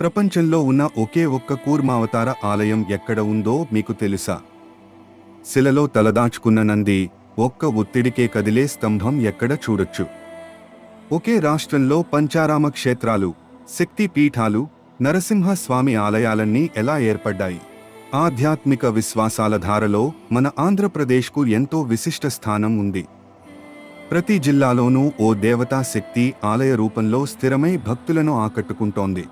ప్రపంచంలో ఉన్న ఒకే ఒక్క కూర్మావతార ఆలయం ఎక్కడ ఉందో మీకు తెలుసా? శిలలో తలదాచుకున్న నంది ఒక్క ఒత్తిడికే కదిలే స్తంభం ఎక్కడ చూడొచ్చు? ఒకే రాష్ట్రంలో పంచారామ క్షేత్రాలు శక్తి పీఠాలు నరసింహస్వామి ఆలయాలన్నీ ఎలా ఏర్పడ్డాయి? ఆధ్యాత్మిక విశ్వాసాల ధారలో మన ఆంధ్రప్రదేశ్కు ఎంతో విశిష్ట స్థానం ఉంది. ప్రతి జిల్లాలోనూ ఓ దేవతా శక్తి ఆలయ రూపంలో స్థిరమై భక్తులను ఆకట్టుకుంటోంది.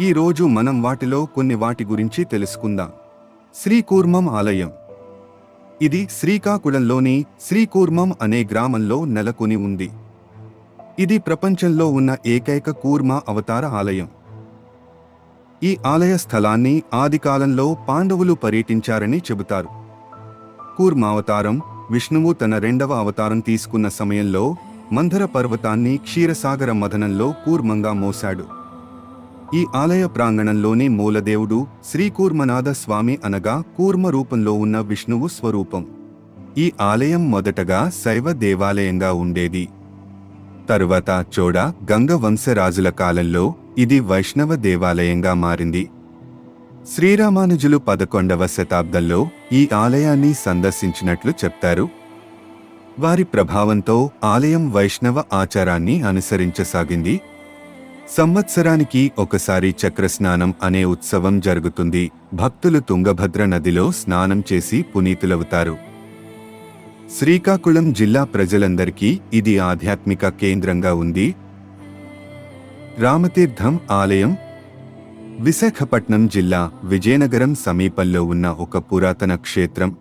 ఈ రోజు మనం వాటిలో కొన్ని వాటి గురించి తెలుసుకుందాం. శ్రీకూర్మం ఆలయం. ఇది శ్రీకాకుళంలోని శ్రీకూర్మం అనే గ్రామంలో నెలకొని ఉంది. ఇది ప్రపంచంలో ఉన్న ఏకైక కూర్మ అవతార ఆలయం. ఈ ఆలయ స్థలాన్ని ఆదికాలంలో పాండవులు పర్యటించారని చెబుతారు. కూర్మావతారం విష్ణువు తన రెండవ అవతారం తీసుకున్న సమయంలో మంధర పర్వతాన్ని క్షీరసాగర మదనంలో కూర్మంగా మోశాడు. ఈ ఆలయ ప్రాంగణంలోని మూలదేవుడు శ్రీకూర్మనాథ స్వామి అనగా కూర్మ రూపంలో ఉన్న విష్ణువు స్వరూపం. ఈ ఆలయం మొదటగా శైవ దేవాలయంగా ఉండేది. తరువాత చోడ గంగ వంశరాజుల కాలంలో ఇది వైష్ణవ దేవాలయంగా మారింది. శ్రీరామానుజులు పదకొండవ శతాబ్దంలో ఈ ఆలయాన్ని సందర్శించినట్లు చెప్తారు. వారి ప్రభావంతో ఆలయం వైష్ణవ ఆచారాన్ని అనుసరించసాగింది. సంవత్సరానికి ఒకసారి చక్రస్నానం అనే ఉత్సవం జరుగుతుంది. భక్తులు తుంగభద్ర నదిలో స్నానం చేసి పునీతులవుతారు. శ్రీకాకుళం జిల్లా ప్రజలందరికీ ఇది ఆధ్యాత్మిక కేంద్రంగా ఉంది. రామతీర్థం ఆలయం విశాఖపట్నం జిల్లా విజయనగరం సమీపంలో ఉన్న ఒక పురాతన క్షేత్రం.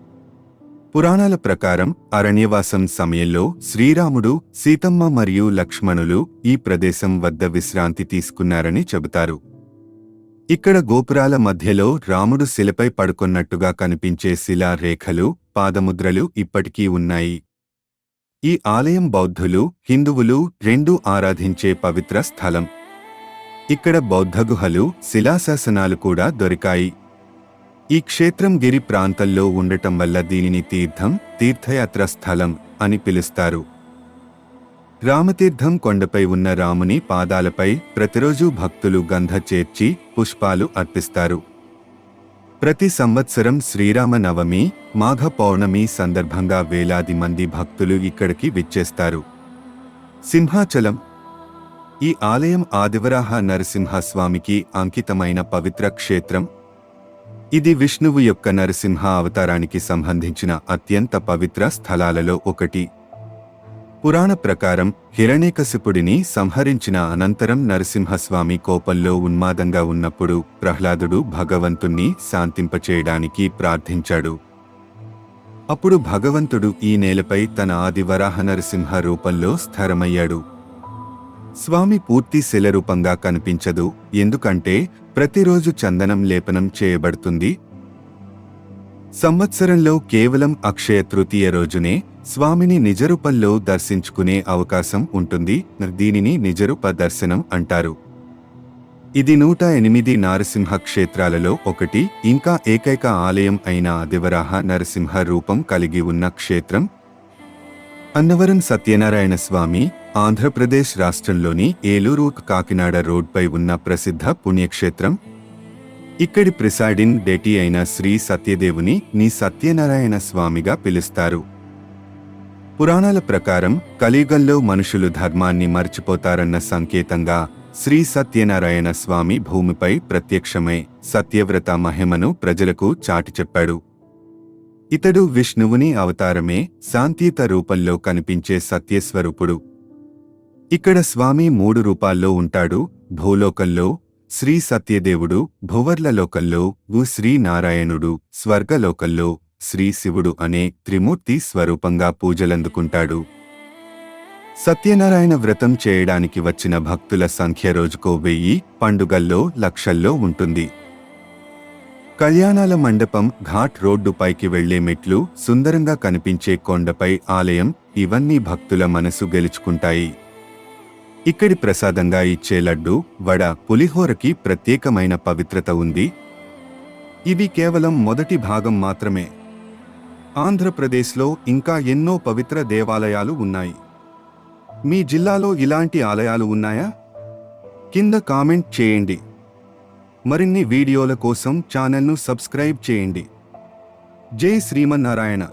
పురాణాల ప్రకారం అరణ్యవాసం సమయంలో శ్రీరాముడు సీతమ్మ మరియు లక్ష్మణులు ఈ ప్రదేశం వద్ద విశ్రాంతి తీసుకున్నారని చెబుతారు. ఇక్కడ గోపురాల మధ్యలో రాముడు శిలపై పడుకొన్నట్టుగా కనిపించే శిలా రేఖలు పాదముద్రలు ఇప్పటికీ ఉన్నాయి. ఈ ఆలయం బౌద్ధులు హిందువులు రెండూ ఆరాధించే పవిత్ర స్థలం. ఇక్కడ బౌద్ధ గుహలు శిలాశాసనాలు కూడా దొరికాయి. ఈ క్షేత్రం గిరి ప్రాంతంలో ఉండటం వల్ల దీనిని తీర్థం తీర్థయాత్ర స్థలం అని పిలుస్తారు. రామతీర్థం కొండపై ఉన్న రాముని పాదాలపై ప్రతిరోజు భక్తులు గంధ చేర్చి పుష్పాలు అర్పిస్తారు. ప్రతి సంవత్సరం శ్రీరామ నవమి మాఘ పౌర్ణమి సందర్భంగా వేలాది మంది భక్తులు ఇక్కడికి విచ్చేస్తారు. సింహాచలం. ఈ ఆలయం ఆదివరాహ నరసింహస్వామికి అంకితమైన పవిత్ర క్షేత్రం. ఇది విష్ణువు యొక్క నరసింహ అవతారానికి సంబంధించిన అత్యంత పవిత్ర స్థలాలలో ఒకటి. పురాణ ప్రకారం హిరణ్యకశిపుడిని సంహరించిన అనంతరం నరసింహస్వామి కోపంలో ఉన్మాదంగా ఉన్నప్పుడు ప్రహ్లాదుడు భగవంతుణ్ణి శాంతింపచేయడానికి ప్రార్థించాడు. అప్పుడు భగవంతుడు ఈ నేలపై తన ఆదివరాహ నరసింహ రూపంలో స్థిరమయ్యాడు. స్వామి పూర్తి శిలరూపంగా కనిపించదు. ఎందుకంటే ప్రతిరోజు చందనం లేపనం చేయబడుతుంది. సంవత్సరంలో కేవలం అక్షయ తృతీయ రోజునే స్వామిని నిజరూపంలో దర్శించుకునే అవకాశం ఉంటుంది. దీనిని నిజరూప దర్శనం అంటారు. ఇది నూట ఎనిమిది నారసింహ క్షేత్రాలలో ఒకటి. ఇంకా ఏకైక ఆలయం అయిన ఆదివరాహ నరసింహ రూపం కలిగి ఉన్న క్షేత్రం. అన్నవరం సత్యనారాయణ స్వామి ఆంధ్రప్రదేశ్ రాష్ట్రంలోని ఏలూరు కాకినాడ రోడ్పై ఉన్న ప్రసిద్ధ పుణ్యక్షేత్రం. ఇక్కడి ప్రిసైడింగ్ డేటి అయిన శ్రీ సత్యదేవుని నీ సత్యనారాయణ స్వామిగా పిలుస్తారు. పురాణాల ప్రకారం కలియుగంలో మనుషులు ధర్మాన్ని మర్చిపోతారన్న సంకేతంగా శ్రీ సత్యనారాయణ స్వామి భూమిపై ప్రత్యక్షమై సత్యవ్రత మహిమను ప్రజలకు చాటి చెప్పాడు. ఇతడు విష్ణువుని అవతారమే శాంతియుత రూపంలో కనిపించే సత్యస్వరూపుడు. ఇక్కడ స్వామి మూడు రూపాల్లో ఉంటాడు భూలోకంలో శ్రీ సత్యదేవుడు భువర్లలోకంలో శ్రీనారాయణుడు శ్రీ నారాయణుడు స్వర్గలోకంలో శ్రీ శివుడు అనే త్రిమూర్తి స్వరూపంగా పూజలందుకుంటాడు. సత్యనారాయణ వ్రతం చేయడానికి వచ్చిన భక్తుల సంఖ్య రోజుకో వెయ్యి పండుగల్లో లక్షల్లో ఉంటుంది. కళ్యాణాల మండపం ఘాట్ రోడ్డుపైకి వెళ్ళే మెట్లు సుందరంగా కనిపించే కొండపై ఆలయం ఇవన్నీ భక్తుల మనసు గెలుచుకుంటాయి. ఇక్కడి ప్రసాదంగా ఇచ్చే లడ్డు వడ పులిహోరకి ప్రత్యేకమైన పవిత్రత ఉంది. ఇవి కేవలం మొదటి భాగం మాత్రమే. ఆంధ్రప్రదేశ్లో ఇంకా ఎన్నో పవిత్ర దేవాలయాలు ఉన్నాయి. మీ జిల్లాలో ఇలాంటి ఆలయాలు ఉన్నాయా? కింద కామెంట్ చేయండి. మరిన్ని వీడియోల కోసం ఛానల్ను సబ్స్క్రైబ్ చేయండి. జై శ్రీమన్నారాయణ.